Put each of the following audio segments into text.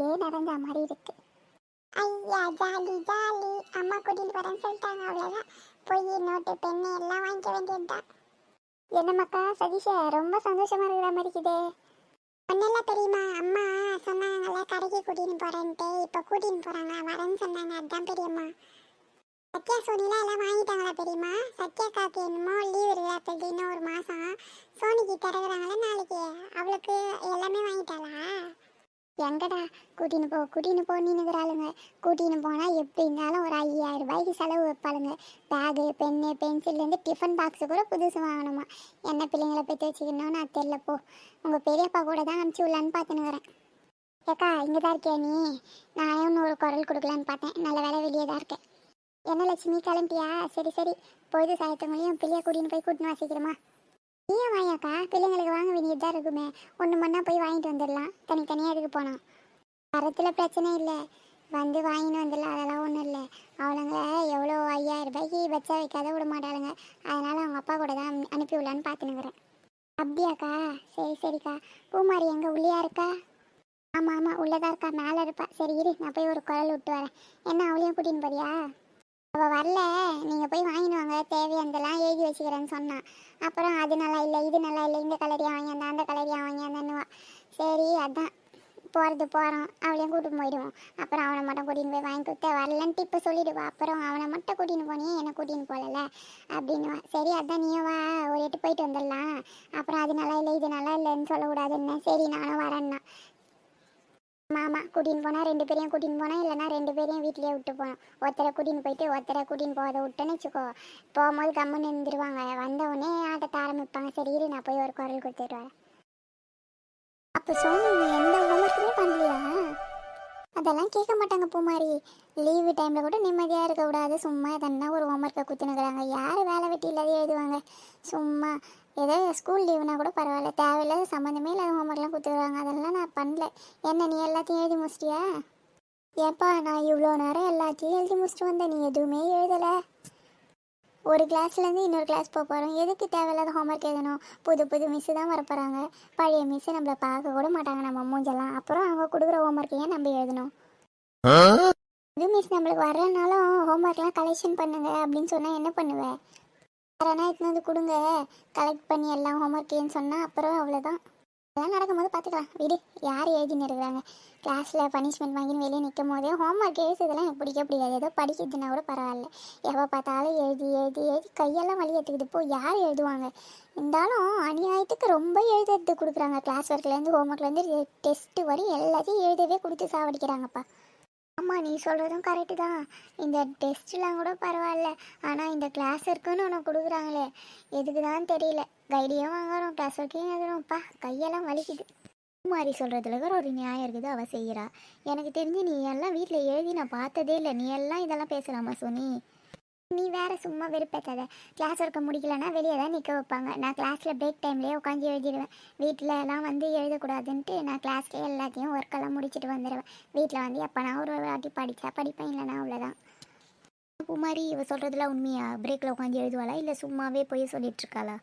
வீடே நிறைஞ்ச மாதிரி இருக்கு. ஐயா ஜாலி ஜாலி. அம்மா கூட்டிட்டு வரேன்னு சொல்லிட்டாங்க. அவ்வளோதான் போய் நோட்டு பெண்ணு எல்லாம் வாங்கிக்க வேண்டியதுதான். என்ன மக்கா சதீஷ ரொம்ப சந்தோஷமா இருக்கிற மாதிரி இருக்குதே. ஒன்னெல்லாம் தெரியுமா அம்மா சொன்னாங்கல்ல கடைக்கு கூட்டின்னு போறேன்ட்டு. இப்போ கூட்டின்னு போறாங்க வரேன்னு சொன்னாங்க. அதுதான் பெரியம்மா. சத்யா சோனிலாம் எல்லாம் வாங்கிட்டாங்களா பெரியம்மா? சத்யாக்காக்கு என்னமோ லீவ் இல்லாதது இன்னும் ஒரு மாசம். சோனிக்கு திறகுறாங்களே நாளைக்கு. அவளுக்கு எல்லாமே வாங்கிட்டாளா? எங்கடா கூட்டின்னு போ கூட்டின்னு போ நின்னுக்கிறாளுங்க. கூட்டின்னு போனால் எப்படி இருந்தாலும் ஒரு ஐயாயிரம் ரூபாய்க்கு செலவு வைப்பாளுங்க. பேகு பென்னு பென்சில்லேருந்து டிஃபன் பாக்ஸு கூட புதுசு வாங்கணுமா? என்ன பிள்ளைங்களை பற்றி வச்சுக்கணும்னு நான் தெரில போ. உங்கள் பெரியப்பா கூட தான் அனுப்பிச்சி விடலான்னு பார்த்துனுக்குறேன் ஏக்கா இங்கே தான் இருக்கியா நீ? நான் இன்னும் ஒரு குரல் கொடுக்கலான்னு பார்த்தேன். நல்ல வேலை வெளியே தான் இருக்கேன். என்ன லட்சுமி கிளம்பிட்டியா? சரி சரி. பொழுது சாயத்தவங்களையும் பிள்ளைய கூட்டின்னு போய் கூட்டின்னு வாசிக்கிறோமா ஏன் வாயாக்கா? பிள்ளைங்களுக்கு வாங்க வேண்டியது தான் இருக்குமே. ஒன்று மண்ணா போய் வாங்கிட்டு வந்துடலாம். தனித்தனியாக இதுக்கு போனோம்? வரத்தில் பிரச்சனை இல்லை. வந்து வாங்கின்னு வந்துடலாம். அதெல்லாம் ஒன்றும் இல்லை. அவளுங்க எவ்வளோ ஐயாயிரம் ரூபாய்க்கு வச்சா வைக்காத விட மாட்டாளுங்க. அதனால் அவங்க அப்பா கூட தான் அனுப்பி விடலான்னு பார்த்துனுக்குறேன். அப்படியாக்கா? சரி சரிக்கா. பூமாரி எங்கே? உள்ளியா இருக்கா? ஆமாம் ஆமாம் உள்ளதா இருக்கா. மேலே இருப்பா. சரி இரு. நான் போய் ஒரு குரல் விட்டு வரேன். என்ன அவளையும் கூட்டின்னு போறியா? அவள் வரல. நீங்கள் போய் வாங்கிட்டு வாங்க. தேவையானதெல்லாம் எழுதி வச்சுக்கிறேன்னு சொன்னான். அப்புறம் அது நல்லா இல்லை இது நல்லா இல்லை இந்த கலரியாக வாங்கியிருந்தா அந்த கலரியா வாங்கியிருந்தான்னுவா சரி அதான். போகிறது போகிறோம் அவளையும் கூட்டிட்டு போயிடுவோம். அப்புறம் அவனை மட்டும் கூட்டின்னு போய் வாங்கி கொடுத்த வரலன்ட்டு இப்போ சொல்லிடுவா. அப்புறம் அவனை மட்டும் கூட்டின்னு போனியே என்னை கூட்டின்னு போகல அப்படின்னுவான் சரி அதான் நீயும் வா. ஒரு எட்டு போயிட்டு வந்துடலாம். அப்புறம் அது நல்லா இல்லை இது நல்லா இல்லைன்னு சொல்லக்கூடாதுன்னு. சரி நானும் வரேன்னா மாமா கூட்டின்னு போனால் ரெண்டு பேரையும் கூட்டின்னு போனால் இல்லைனா ரெண்டு பேரையும் வீட்லயே விட்டு போனோம் ஒருத்தரை கூட்டின்னு போயிட்டு ஒருத்தரை கூட்டின்னு போகாத விட்டேன்னு வச்சுக்கோ. போகும்போது கம்முன்னு இருந்துருவாங்க வந்த உடனே ஆட்டத்தை ஆரம்பிப்பாங்க. சரி இரு நான் போய் ஒரு குரல் கொடுத்துட்டு வரேன். அப்போ சோனி நீ எந்த ஹோம்ஒர்க்குமே பண்ணலையா? அதெல்லாம் கேட்க மாட்டாங்க பூமாரி. லீவு டைமில் கூட நிம்மதியாக இருக்கக்கூடாது சும்மா தன்னா ஒரு ஹோம்ஒர்க்கை குத்துனுக்குறாங்க யார் வேலை வெட்டி இல்லாத எழுதுவாங்க? சும்மா. ஏதோ ஸ்கூல் லீவுனா கூட பரவாயில்ல. தேவையில்லாத சம்மந்தமே இல்லாத ஹோம்ஒர்க்லாம் கொடுத்துருவாங்க அதெல்லாம் நான் பண்ணல. என்ன நீ எல்லாத்தையும் எழுதி முடிச்சிட்டியா? ஏப்பா நான் இவ்வளோ நேரம் எல்லாத்தையும் எழுதி முடிச்சுட்டு வந்தேன். நீ எதுவுமே எழுதலை. ஒரு கிளாஸ்லேருந்து இன்னொரு கிளாஸ் போக போகிறோம் எதுக்கு தேவையில்லாத ஹோம்ஒர்க் எழுதணும்? புது புது மிஸ்ஸு தான் வர போகிறாங்க பழைய மிஸ்ஸு நம்மளை பார்க்க கூட மாட்டாங்க. நம்ம மூஞ்செல்லாம். அப்புறம் அவங்க கொடுக்குற ஹோம்ஒர்க் ஏன் நம்ம எழுதணும்? புது மிஸ் நம்மளுக்கு வரலனாலும் ஹோம்ஒர்க்லாம் கலெக்ஷன் பண்ணுங்க அப்படின்னு சொன்னால் என்ன பண்ணுவேன் யாரனா எடுத்துன்னு வந்து கொடுங்க. கலெக்ட் பண்ணி எல்லாம் ஹோம்ஒர்க்கையும் சொன்னால் அப்புறம் அவ்வளோதான் அதெல்லாம் நடக்கும்போது பார்த்துக்கலாம் விடு யார் எழுதின்னு இருக்கிறாங்க? கிளாஸில் பனிஷ்மெண்ட் வாங்கின்னு வெளியே நிற்கும் போதே ஹோம்ஒர்க் எழுதுறதுலாம் எனக்கு பிடிக்க பிடிக்காது. ஏதோ படிக்கிறதுனா கூட பரவாயில்ல. எப்போ பார்த்தாலும் எழுதி எழுதி எழுதி கையெல்லாம் வலி எடுத்துக்கிட்டு போ யார் எழுதுவாங்க? இருந்தாலும் அநியாயத்துக்கு ரொம்ப எழுதுறது கொடுக்குறாங்க. கிளாஸ் ஒர்க்லேருந்து ஹோம்ஒர்க்லேருந்து டெஸ்ட்டு வரையும் எல்லாத்தையும் எழுதவே கொடுத்து சாவடிக்கிறாங்கப்பா. ஆமாம் நீ சொல்கிறதும் கரெக்டு தான். இந்த டெஸ்ட்லாம் கூட பரவாயில்ல. ஆனால் இந்த கிளாஸ் இருக்குன்னு ஒன்று கொடுக்குறாங்களே. எதுக்கு தான் தெரியல. கைடியும் வாங்குறோம் கிளாஸ் ஒர்க்கையும் எழுதுறோம்ப்பா கையெல்லாம் வலிக்குது. குமாரி சொல்கிறதுல கூட ஒரு நியாயம் இருக்குது அவள் செய்கிறா எனக்கு தெரிஞ்சு நீ எல்லாம் வீட்டில் எழுதி நான் பார்த்ததே இல்லை. நீ எல்லாம் இதெல்லாம் பேசலாமா சுனி? நீ வேற சும்மா வெறுப்பேத்தாத. கிளாஸ் ஒர்க்கை முடிக்கலன்னா வெளியே தான் நிற்க வைப்பாங்க. நான் கிளாஸில் பிரேக் டைம்லேயே உட்காந்து எழுதிடுவேன். வீட்டில் எல்லாம் வந்து எழுதக்கூடாதுன்ட்டு நான் கிளாஸ்லேயே எல்லாத்தையும் ஒர்க்கெல்லாம் முடிச்சுட்டு வந்துடுவேன் வீட்டில் வந்து எப்போ நான் ஒரு வாட்டி படித்தா படிப்பேன் இல்லைனா அவ்வளோதான் குமாரி இவ சொல்கிறதுலாம் உண்மையா? பிரேக்கில் உட்காந்து எழுதுவாளா? இல்லை சும்மாவே போய் சொல்லிகிட்ருக்காளா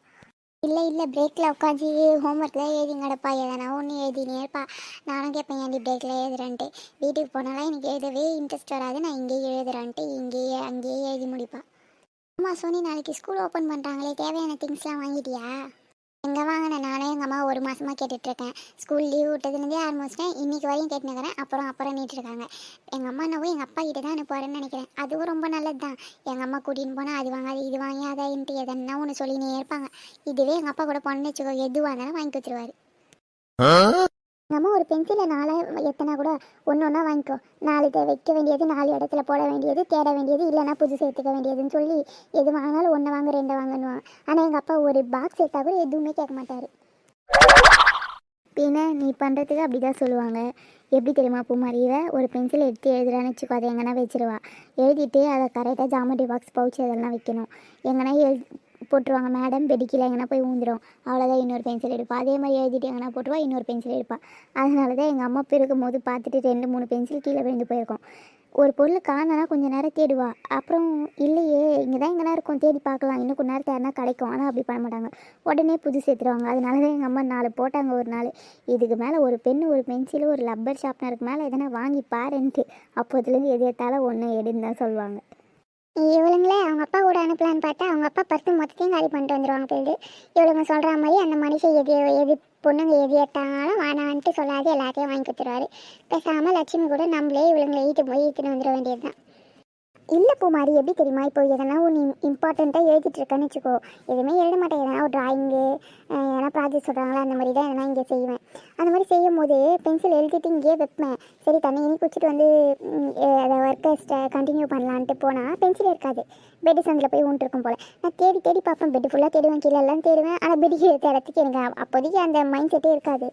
இல்லை இல்லை பிரேக்கில் உட்காந்து ஹோம்ஒர்க்கில் எழுதி கிடப்பா எதனா ஒன்று எழுதினே இருப்பா. நானும் கேட்பேன் ஏன்டி பிரேக்கில் எழுதுறேன்ட்டு? வீட்டுக்கு போனாலும் எனக்கு எழுதவே இன்ட்ரெஸ்ட் வராது. நான் இங்கேயே எழுதுறேன்ட்டு இங்கேயே அங்கேயே எழுதி முடிப்பா. ஆமாம் சோனி நாளைக்கு ஸ்கூல் ஓப்பன் பண்ணுறாங்களே தேவையான திங்ஸ்லாம் வாங்கிட்டியா? எங்கே வாங்கின? நானே எங்கள் அம்மா ஒரு மாதமாக கேட்டுட்ருக்கேன். ஸ்கூல் லீவ் விட்டதுலேருந்தே ஆரம்பிச்சிட்டேன் இன்னைக்கு வரையும் கேட்டுனுக்கிறேன். அப்புறம் அப்புறம் நீட்டிருக்காங்க. எங்கள் அம்மா நான் எங்கள் அப்பா கிட்ட தான் அனுப்புவாருன்னு நினைக்கிறேன். அதுவும் ரொம்ப நல்லது தான் எங்கள் அம்மா கூட்டின்னு போனால் அது வாங்காது இது வாங்கி அதைன்ட்டு எதனா ஒன்று சொல்லினே இருப்பாங்க. இதுவே எங்கள் அப்பா கூட பொண்ணு வச்சுக்கோ எது வாங்கினாலும் வாங்கி கொடுத்துருவாரு எங்கள் அம்மா ஒரு பென்சிலை நாளை எத்தனை கூட ஒன்று ஒன்றா வாங்கிக்கோ. நாலு இதை வைக்க வேண்டியது நாலு இடத்துல போட வேண்டியது தேட வேண்டியது இல்லைன்னா புது சேர்த்துக்க வேண்டியதுன்னு சொல்லி எது வாங்கினாலும் ஒன்று வாங்க ரெண்டு வாங்கணுவான் ஆனால் எங்கள் அப்பா ஒரு பாக்ஸ் எடுத்தால் கூட எதுவுமே கேட்க மாட்டார். பின்ன நீ பண்ணுறதுக்கு அப்படி தான் சொல்லுவாங்க. எப்படி தெரியுமா பூமாரியை ஒரு பென்சில் எடுத்து எழுதுறான்னு வச்சுக்கோ அதை எங்கன்னா வச்சிருவா. எழுதிட்டு அதை கரெக்டாக ஜாமெட்ரி பாக்ஸ் பவுச் அதெல்லாம் வைக்கணும். எங்கன்னா எழு போட்டுருவாங்க. மேடம் பெடிக்கில் எங்கன்னா போய் ஊந்துடும் அவ்வளோதான் இன்னொரு பென்சில் எடுப்பா. அதே மாதிரி எழுதிட்டு எங்கன்னா போட்டுருவா இன்னொரு பென்சில் எடுப்பா. அதனால தான் எங்கள் அம்மா பிறக்கும் போது பார்த்துட்டு ரெண்டு மூணு பென்சில் கீழே விழுந்து போயிருக்கோம். ஒரு பொருள் காணனா கொஞ்சம் நேரம் தேடுவா. அப்புறம் இல்லையே இங்கே தான் எங்கன்னா இருக்கும் தேடி பார்க்கலாம். இன்னும் கொஞ்ச நேரம் தேடினா கிடைக்கும். ஆனால் அப்படி பண்ண மாட்டாங்க. உடனே புதுசு சேர்த்துருவாங்க. அதனால தான் எங்கள் அம்மா நாலு போட்டாங்க ஒரு நாள். இதுக்கு மேலே ஒரு பென் ஒரு பென்சில் ஒரு லப்பர் ஷாப்னருக்கு மேலே எதனா வாங்கி பாருன்ட்டு. அப்போதுலேருந்து எது எடுத்தாலும் ஒன்று எடுன்னு தான் சொல்லுவாங்க. இவளுங்களே அவங்க அப்பா கூட அனுப்பலான்னு பார்த்தா அவங்க அப்பா பர்ஸ் மொத்தத்தையும் காலி பண்ணிட்டு வந்துடுவாங்க தெரியுது இவளுங்க சொல்கிற மாதிரி அந்த மனுஷன் எது எது பொண்ணுங்க எது எடுத்தாலும் வேணான்ட்டு சொல்லாது எல்லாத்தையும் வாங்கி கொடுத்துருவாரு. பேசாமல் லட்சுமி கூட நம்மளே இவளுங்களை ஈட்டு போய் ஈட்டுன்னு வந்துட வேண்டியது தான் இல்லை பூமாரி எப்படி தெரியுமா? இப்போ எதனா ஒன்று இம்பார்ட்டண்ட்டாக எழுதிட்டு இருக்கேன்னு வச்சுக்கோ. எதுவுமே எழுத மாட்டேன். எதனா ஒரு ட்ராயிங்கு எதனா ப்ராஜெக்ட் சொல்கிறாங்களா அந்த மாதிரி தான் எதனா இங்கே செய்வேன். அந்த மாதிரி செய்யும் போது பென்சில் எழுதிட்டு இங்கேயே வைப்பேன். சரி தண்ணி இனி குச்சிட்டு வந்து அதை ஒர்க்கை கண்டினியூ பண்ணலான்ட்டு போனால் பென்சில் இருக்காது. பெட்டு சந்தில் போய் ஊன்ட்டு இருக்கும் போல். நான் தேடி தேடி பார்ப்பேன். பெட்டு ஃபுல்லாக தேடுவேன் கீழே எல்லாம் தேடுவேன். ஆனால் பெட்டு கீழே தேடத்துக்கு எனக்கு அப்போதைக்கு அந்த மைண்ட் செட்டே இருக்காது.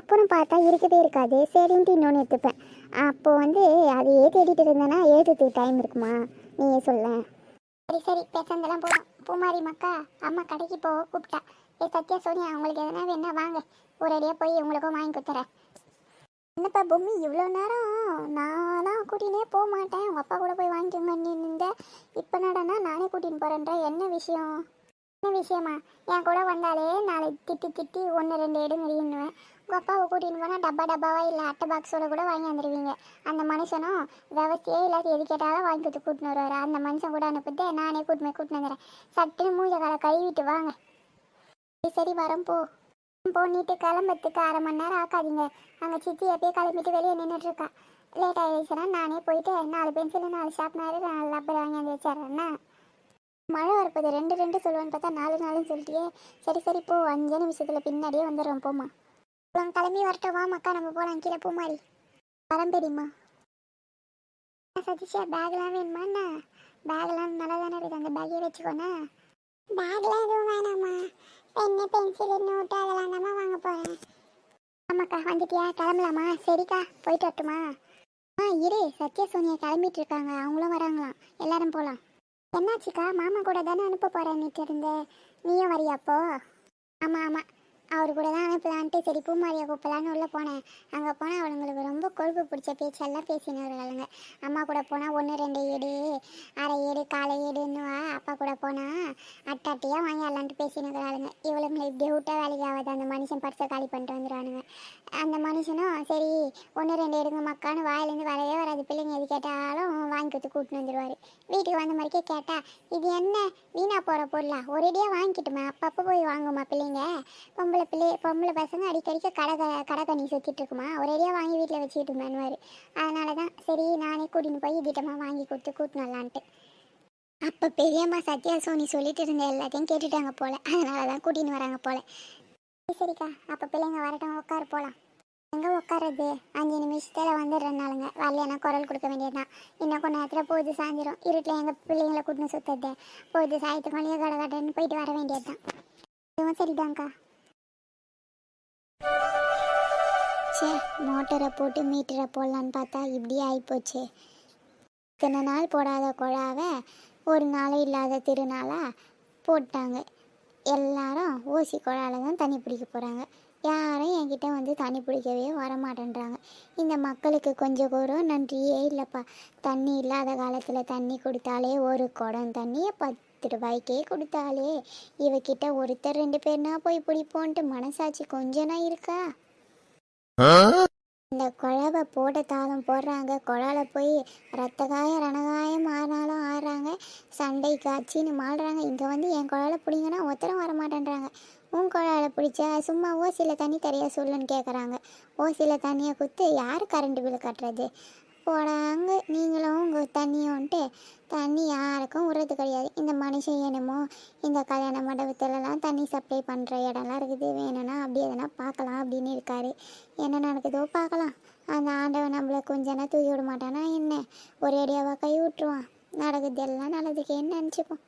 அப்புறம் பார்த்தா இருக்கவே இருக்காது. சரின்ட்டு இன்னொன்று எடுத்துப்பேன். அப்போது வந்து அதையே தேடிட்டு இருந்தேன்னா எழுதுறதுக்கு டைம் இருக்குமா? நீயே சொல்ல சரி சரி பேசுனதெல்லாம் போதும். பூமாரி மக்கா அம்மா கடைக்கு போக கூப்பிட்டா. ஏ சத்யா சோனியா உங்களுக்கு எதனா வேணா வாங்க. ஒரேடியாக போய் உங்களுக்கும் வாங்கி கொடுத்துறேன். என்னப்பா பொம்மி இவ்வளோ நேரம் நான்லாம் கூட்டினே போக மாட்டேன். உங்கள் அப்பா கூட போய் வாங்கிக்கோங்க நீ இப்போ நடனா நானே கூட்டின்னு போகிறேன்ற என்ன விஷயம்? என்ன விஷயமா? என் கூட வந்தாலே நாளை திட்டி திட்டி ஒன்று ரெண்டு எடுங்கடின்னுவேன் உங்கள் அப்பாவை கூட்டின்னு போனால் டப்பா டப்பாவா இல்லை அட்டை பாக்ஸோட கூட வாங்கி வந்துடுவீங்க அந்த மனுஷனும் விவசாயே இல்லாத எது கேட்டாலும் வாங்கி கொடுத்து கூட்டின்னு வருவார். அந்த மனுஷன் கூட அனுப்பிட்டு நானே கூட்டின்னு கூட்டின்னு வந்துடுறேன். சட்டுன்னு மூஞ்ச காலை கழுவிட்டு வாங்க. சரி, சரி போ. போனிட்டு கிளம்புறதுக்கு அரை மணி நேரம் ஆக்காதீங்க அங்கே சித்தி எப்பயே கிளம்பிட்டு வெளியே நின்றுட்டுருக்கா லேட் ஆகிடுச்சுன்னா நானே போயிட்டு நாலு பென்சிலு நாலு ஷார்ப்னரு நாலு லப்பர் வாங்கி வந்து வச்சிட்றேன்னா மழை வரப்போது ரெண்டு ரெண்டு சொல்லுவேன்னு பார்த்தா நாலு நாளும் சொல்லிட்டியே. சரி சரி போ. அஞ்சு நிமிஷத்தில் பின்னாடியே வந்துடுறோம். போமா போலாம் கிளம்பி வரட்டும். வா மக்கா நம்ம போகலாம் கீழே பூமாரி வரம் தெரியுமா சதீஷா பேக்லாம் வேணுமாண்ணா பேக்லாம் நல்லா தானே இருக்குது. அந்த பேக்கே வச்சுக்கோண்ணா. பேக்லாம் எதுவும் வேணாம்மா. பென்னு பென்சிலு நோட்டு அதெல்லாம் தாம்மா வாங்க போகிறேன் ஆமாக்கா வந்துட்டியா? கிளம்பலாமா? சரிக்கா போயிட்டு வரட்டுமா? ஆ இரு. சத்யா சோனியா கிளம்பிட்டு இருக்காங்க. அவங்களும் வராங்களாம். எல்லாரும் போகலாம் என்னாச்சுக்கா? மாமா கூட தானே அனுப்ப போகிறேன்னுட்டு இருந்தேன் நீயும் வரியா அப்போ? ஆமாம் ஆமாம் அவர் கூட தான் அனுப்பலான்ட்டு சரி பூமாரியை கூப்பிடலான்னு உள்ளே போனேன். அங்கே போனால் அவளுங்களுக்கு ரொம்ப கொழுப்பு பிடிச்ச பேச்செல்லாம் பேசினாருங்க அம்மா கூட போனால் ஒன்று ரெண்டு ஏடு அரை ஏடு காலை ஏடுன்னுவா அப்பா கூட போனால் அட்டாட்டியாக வாங்கி அல்லான்ட்டு பேசினுக்கிறாளுங்க இவளுங்களை இப்படி விட்டா வேலைக்கு ஆகாது. அந்த மனுஷன் பரிசை காலி பண்ணிட்டு வந்துடுவானுங்க அந்த மனுஷனும் சரி ஒன்று ரெண்டு எடுங்க மக்கான்னு வாயிலேருந்து வரவே வராது. பிள்ளைங்க எது கேட்டாலும் வாங்கி கொடுத்து கூட்டின்னு வந்துடுவார் வீட்டுக்கு வந்த மாதிரிக்கே கேட்டால் இது என்ன? வீணாக போகிற பொருளா? ஒரேடியாக வாங்கிக்கிட்டுமா? அப்பப்போ போய் வாங்குமா பிள்ளைங்க? பொம்பளை பிள்ளை பொம்பளை பசங்க அடிக்கடிக்க கடை க- கடை கண்ணி சுற்றிட்டு இருக்குமா? ஒரேடியாக வாங்கி வீட்டில் வச்சுக்கிட்டு மேனுவார் அதனால தான் சரி நானே கூட்டின்னு போய் திட்டமாக வாங்கி கொடுத்து கூட்டினலான்ட்டு அப்போ பெரியம்மா சத்யா சோனி சொல்லிட்டு இருந்த எல்லாத்தையும் கேட்டுட்டாங்க போல. அதனால தான் கூட்டின்னு வராங்க போல. சரி, சரிக்கா அப்போ பிள்ளைங்க வரட்டும் உட்கார போகலாம் எங்கே உட்காருறது? அஞ்சு நிமிஷத்தில் வந்துடுறனாலுங்க வரலையானா குரல் கொடுக்க வேண்டியதுதான். இன்னும் கொஞ்ச நேரத்தில் பொழுது சாஞ்சிரும். இருட்டில் எங்கள் பிள்ளைங்களை கூட்டின்னு சுற்றுறது பொழுது சாயத்துக்குள்ளேயே கடை கடைன்னு போயிட்டு வர வேண்டியது தான் இதுவும் சரிதாங்க்கா சே மோட்டரை போட்டு மீட்டரை போடலான்னு பார்த்தா இப்படி ஆகிப்போச்சு இத்தனை நாள் போடாத குழாவை ஒரு நாள் இல்லாத திருநாளாக போட்டாங்க. எல்லாரும் ஊசி குழாவில் தான் தண்ணி பிடிக்க போகிறாங்க யாரும் என்கிட்ட வந்து தண்ணி பிடிக்கவே வரமாட்டேன்றாங்க. இந்த மக்களுக்கு கொஞ்சம் கூட நன்றியே இல்லைப்பா. தண்ணி இல்லாத காலத்தில் தண்ணி கொடுத்தாலே ஒரு குடம் தண்ணியை பத்து ரூபாய்க்கே கொடுத்தாலே இவகிட்ட ஒருத்தர் ரெண்டு பேர்னா போய் பிடிப்போன்ட்டு மனசாட்சி கொஞ்சனா இருக்கா? இந்த குழவை போட்ட தாளம் போடுறாங்க. குழால போய் ரத்த காயம் ரணகாயம் ஆறினாலும் ஆடுறாங்க. சண்டை காட்சின்னு மாடுறாங்க இங்கே வந்து என் குழால பிடிங்கன்னா ஒருத்தரும் வர மாட்டேன்றாங்க. உன் குழால பிடிச்சா சும்மா ஓசியில் தண்ணி தரையா சொல்லுன்னு கேட்குறாங்க ஓசியில் தண்ணியை குத்து யார் கரண்ட் பில் கட்டுறது? போடாங்க. நீங்களும் உங்கள் தண்ணியோன்ட்டு தண்ணி யாருக்கும் விடுறது கிடையாது. இந்த மனுஷன் என்னமோ இந்த கல்யாண மண்டபத்துலலாம் தண்ணி சப்ளை பண்ணுற இடம்லாம் இருக்குது. வேணும்னா அப்படி எதனா பார்க்கலாம் அப்படின்னு இருக்காரு. என்ன நடக்குதோ பார்க்கலாம். அந்த ஆண்டவன் நம்மளை கொஞ்சனா தூக்கி விட மாட்டானா என்ன? ஒரே அடியாவா கை விட்டுருவான் நடக்குது எல்லாம் நல்லதுக்கு என்ன நினச்சிப்போம்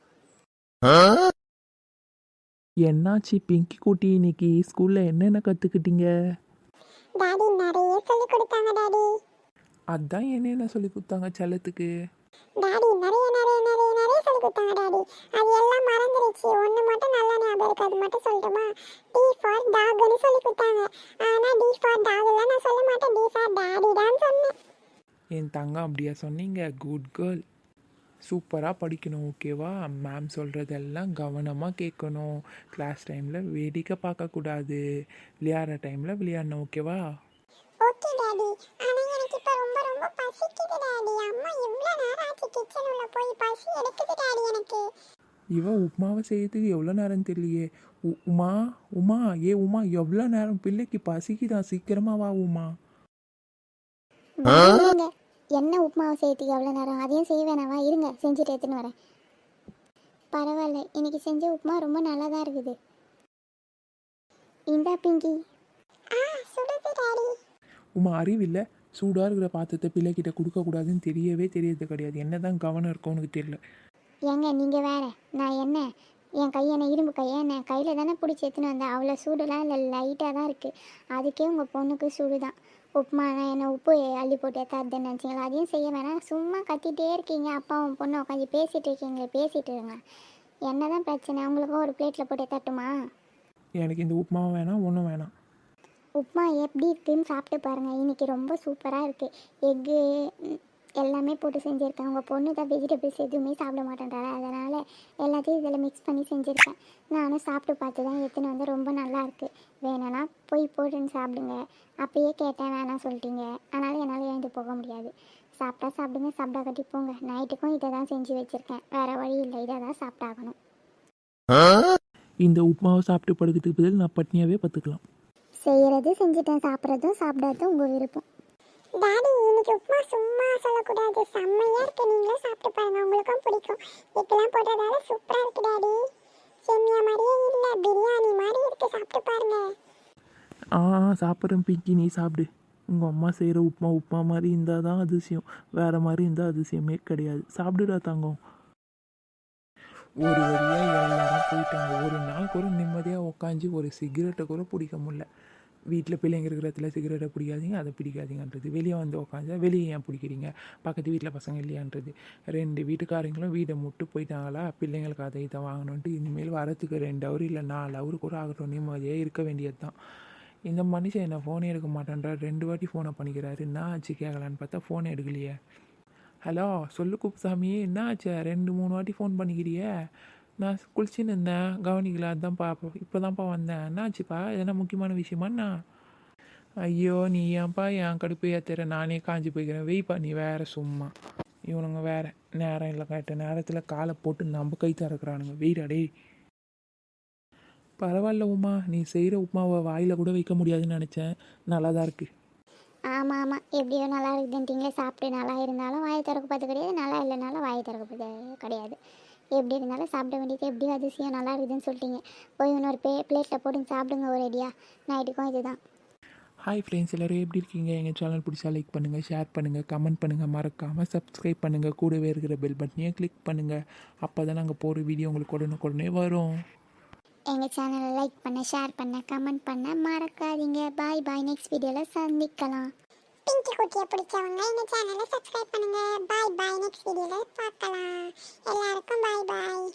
என்னாச்சு பிங்கி குட்டி? இன்னைக்கு ஸ்கூலில் என்னென்ன கற்றுக்கிட்டீங்க டாடி நிறைய சொல்லி கொடுத்தாங்க டாடி. அதான் என்னென்ன சொல்லி கொடுத்தாங்க செல்லத்துக்கு? டாடி நிறைய நிறைய நிறைய நிறைய சொல்லி கொடுத்தாங்க டாடி. அது எல்லாம் மறந்துருச்சு. ஒன்று மட்டும் நல்லா ஞாபகம் இருக்கு. அது மட்டும் சொல்லட்டுமா? டி ஃபார் டாக்னு சொல்லி கொடுத்தாங்க. ஆனால் டி ஃபார் டாக்லாம் நான் சொல்ல மாட்டேன். டி ஃபார் டாடி தான் சொன்னேன். என் தங்கம் அப்படியா சொன்னீங்க? குட் கேர்ள் சூப்பராக படிக்கணும் ஓகேவா மேம் சொல்கிறதெல்லாம் கவனமாக கேட்கணும். கிளாஸ் டைமில் வேடிக்கை பார்க்கக்கூடாது. விளையாடுற டைமில் விளையாடணும் ஓகேவா ஓகே டாடி. போய் பசி எடுக்குது டாடி எனக்கு. இவ உப்மாவை செய்யறதுக்கு எவ்வளோ நேரம் தெரியலையே. உமா உமா ஏ உமா எவ்வளோ நேரம் பிள்ளைக்கு பசிக்குதான் சீக்கிரமா வா உமா. இருங்க. என்ன உப்புமாவை செய்யறதுக்கு எவ்வளோ நேரம்? அதையும் செய்ய வேணாவா இருங்க. செஞ்சுட்டு எடுத்துன்னு வரேன். பரவாயில்ல. இன்னைக்கு செஞ்ச உப்புமா ரொம்ப நல்லா தான் இருக்குது. இந்தா பிங்கி. ஆ சுடுது டாடி. உமா அறிவில்லை? சூடாக இருக்கிற பாத்திரத்தை பிள்ளைகிட்ட கொடுக்கக்கூடாதுன்னு தெரியவே தெரியறது கிடையாது. என்ன தான் கவனம் இருக்கும் உனக்கு தெரியல. ஏங்க நீங்கள் வேற. நான் என்ன? என் கை என்ன இரும்பு கையை என்ன? கையில் தானே பிடிச்சி எடுத்துன்னு வந்தேன். அவ்வளோ சூடுலாம் இல்லை. லைட்டாக தான் இருக்குது அதுக்கே உங்கள் பொண்ணுக்கு சூடு தான் உப்புமானா என்ன உப்பு அள்ளி போட்டு ஏத்தாதுன்னு நினச்சிங்களா? அதையும் செய்ய வேணாம். சும்மா கத்திட்டே இருக்கீங்க. அப்பா உன் பொண்ணு உட்காந்து பேசிகிட்டு இருக்கீங்களே பேசிகிட்டு இருங்க. என்ன தான் பிரச்சனை? உங்களுக்கும் ஒரு பிளேட்டில் போட்டு தட்டுமா எனக்கு இந்த உப்புமாவும் வேணாம் ஒன்றும் வேணாம். உப்புமா எப்படி இருக்குன்னு சாப்பிட்டு பாருங்கள் இன்றைக்கி ரொம்ப சூப்பராக இருக்குது எக்கு எல்லாமே போட்டு செஞ்சுருக்கேன். உங்கள் பொண்ணு தான் வெஜிடபிள்ஸ் எதுவுமே சாப்பிட மாட்டேன்றாரு அதனால் எல்லாத்தையும் இதில் மிக்ஸ் பண்ணி செஞ்சுருக்கேன். நானும் சாப்பிட்டு பார்த்து தான் எடுத்துன்னு வந்து ரொம்ப நல்லா இருக்கு. வேணும்னா போய் போட்டுன்னு சாப்பிடுங்க. அப்பயே கேட்டேன் வேணாம் சொல்லிட்டீங்க. அதனால் என்னால் எழுந்து போக முடியாது. சாப்பிட்டா சாப்பிடுங்க சாப்பிட்டா கட்டி போங்க. நைட்டுக்கும் இதை தான் செஞ்சு வச்சுருக்கேன். வேறு வழி இல்லை. இதை தான் சாப்பிட்டாகணும் இந்த உப்புமாவை சாப்பிட்டு படுக்கிறதுக்கு பதில் நான் பட்னியாவே பத்துக்கலாம் செய்கிறது செஞ்சுட்டேன் சாப்பிட்றதும் சாப்பிடாததும் உங்கள் விருப்பம். டாடி இன்னைக்கு உப்புமா சும்மா சொல்லக்கூடாது. செம்மையா இருக்கு. நீங்களும் சாப்பிட்டு பாருங்க. உங்களுக்கும் பிடிக்கும். இதெல்லாம் போட்டதால சூப்பரா இருக்கு டாடி செம்மியா மாதிரியே இல்ல. பிரியாணி மாதிரி இருக்கு. சாப்பிட்டு பாருங்க. ஆ சாப்பிட்றேன் பிங்கி. நீ சாப்பிடு. உங்கள் அம்மா செய்கிற உப்புமா உப்புமா மாதிரி இருந்தால் தான் அதிசயம். வேறு மாதிரி இருந்தால் அதிசயமே கிடையாது. சாப்பிடுடா தங்கம். ஒரு வழியாக எல்லாரும் போயிட்டாங்க. ஒரு நாள் கூட நிம்மதியாக உக்காந்து ஒரு சிகரெட்டை கூட பிடிக்க முடியல. வீட்டில் பிள்ளைங்க இருக்கிற இடத்துல சிகரெட்டை பிடிக்காதீங்க அதை பிடிக்காதீங்கன்றது. வெளியே வந்து உக்காந்தா வெளியே ஏன் பிடிக்கிறீங்க? பக்கத்து வீட்டில் பசங்க இல்லையான்றது. ரெண்டு வீட்டுக்காரங்களும் வீடை முட்டு போயிட்டாங்களா? பிள்ளைங்களுக்கு அதை இதை வாங்கணுன்ட்டு இனிமேல் வரத்துக்கு ரெண்டு ஹவர் இல்லை நாலு ஹவர் கூட ஆகட்டும். நிம்மதியாக இருக்க வேண்டியது தான். இந்த மனுஷன் என்ன ஃபோனே எடுக்க மாட்டேன்றார். ரெண்டு வாட்டி ஃபோனை பண்ணிக்கிறாரு. என்ன ஆச்சு கேட்கலான்னு பார்த்தா ஃபோனை எடுக்கலையே. ஹலோ சொல்லு குப்புசாமி. என்ன ஆச்சு? ரெண்டு மூணு வாட்டி ஃபோன் பண்ணிக்கிறியே? நான் குளிச்சுன்னு இருந்தேன். கவனிக்கல. அதான்ப்பா இப்போ தான்ப்பா வந்தேன். என்னாச்சுப்பா? எதனா முக்கியமான விஷயமாண்ணா? ஐயோ நீ ஏன்ப்பா என் கடுப்பு ஏத்துற? நானே காஞ்சி போய்க்கிறேன். வெய்ப்பா நீ வேற சும்மா. இவனுங்க வேற. நேரம் இல்லை கேட்ட நேரத்தில் காலை போட்டு நம்ம கை திறக்கிறானுங்க. வெயிடாடே பரவாயில்ல உமா. நீ செய்கிற உப்மாவை வாயில் கூட வைக்க முடியாதுன்னு நினச்சேன். நல்லா தான் இருக்குது ஆமாம் ஆமாம் எப்படியோ நல்லா இருக்குதுன்ட்டிங்களே. சாப்பிட்டு நல்லா இருந்தாலும் வாயை பார்த்து கிடையாது. நல்லா இல்லைனாலும் வாயை திறக்கப்பது கிடையாது. எப்படி இருந்தாலும் சாப்பிட வேண்டியது எப்படியோ அதிசயம் நல்லா இருக்குதுன்னு சொல்லிட்டீங்க. போய் இன்னொரு பே பிளேட்டில் போட்டு சாப்பிடுங்க ஒரு ஐடியா நைட்டுக்கும் இதுதான். ஹாய் ஃப்ரெண்ட்ஸ் எல்லோரும் எப்படி இருக்கீங்க? எங்கள் சேனல் பிடிச்சா லைக் பண்ணுங்கள் ஷேர் பண்ணுங்கள் கமெண்ட் பண்ணுங்கள் மறக்காமல் சப்ஸ்கிரைப் பண்ணுங்கள் கூடவே இருக்கிற பெல் பட்டனையும் கிளிக் பண்ணுங்கள் அப்போ தான் நாங்கள் போகிற வீடியோ உங்களுக்கு உடனுக்குடனே வரும். எங்கள் சேனலை லைக் பண்ண ஷேர் பண்ண கமெண்ட் பண்ண மறக்காதீங்க. பாய் பாய் நெக்ஸ்ட் வீடியோவில் சந்திக்கலாம். பிங்கி குட்டியை பிடிச்சவங்க இந்த சேனலை சப்ஸ்கிரைப் பண்ணுங்கள் பாய் பாய் நெக்ஸ்ட் வீடியோவில் பார்க்கலாம். எல்லாருக்கும் பாய் பாய்